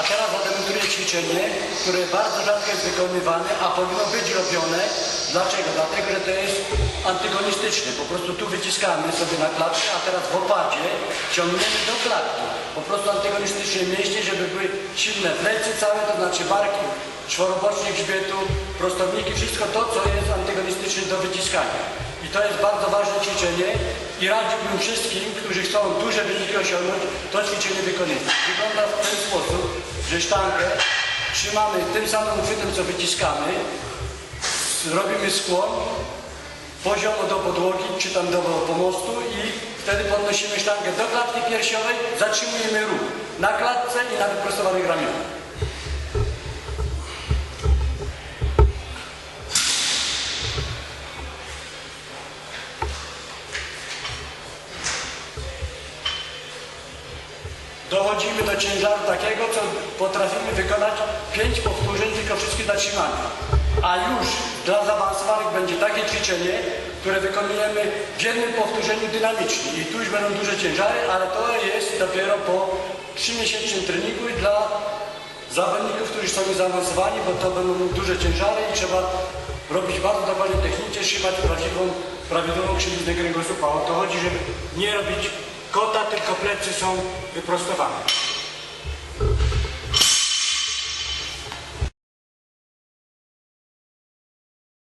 A teraz zademonstruję ćwiczenie, które bardzo rzadko jest wykonywane, a powinno być robione. Dlaczego? Dlatego, że to jest antygonistyczne. Po prostu tu wyciskamy sobie na klatkę, a teraz w opadzie ciągniemy do klatki. Po prostu antygonistyczne mięśnie, żeby były silne plecy całe, to znaczy barki, czworobocznik grzbietu, prostowniki, wszystko to, co jest antygonistyczne do wyciskania. I to jest bardzo ważne ćwiczenie i radziłbym wszystkim, którzy chcą duże wyniki osiągnąć, to ćwiczenie wykonywać. Wygląda w ten sposób, że sztangę trzymamy tym samym uchwytem, co wyciskamy, robimy skłon poziomo do podłogi, czy tam do pomostu i wtedy podnosimy sztangę do klatki piersiowej, zatrzymujemy ruch na klatce i na wyprostowanych ramionach. Dochodzimy do ciężaru takiego, co potrafimy wykonać 5 powtórzeń, tylko wszystkie zatrzymane. A już dla zaawansowanych będzie takie ćwiczenie, które wykonujemy w jednym powtórzeniu dynamicznie. I tu już będą duże ciężary, ale to jest dopiero po 3-miesięcznym treningu i dla zawodników, którzy są zaawansowani, bo to będą duże ciężary i trzeba robić bardzo dokładnie technicznie, trzymać prawdziwą, prawidłową krzywiznę kręgosłupa. O to chodzi, żeby nie robić kota, tylko plecy są wyprostowane.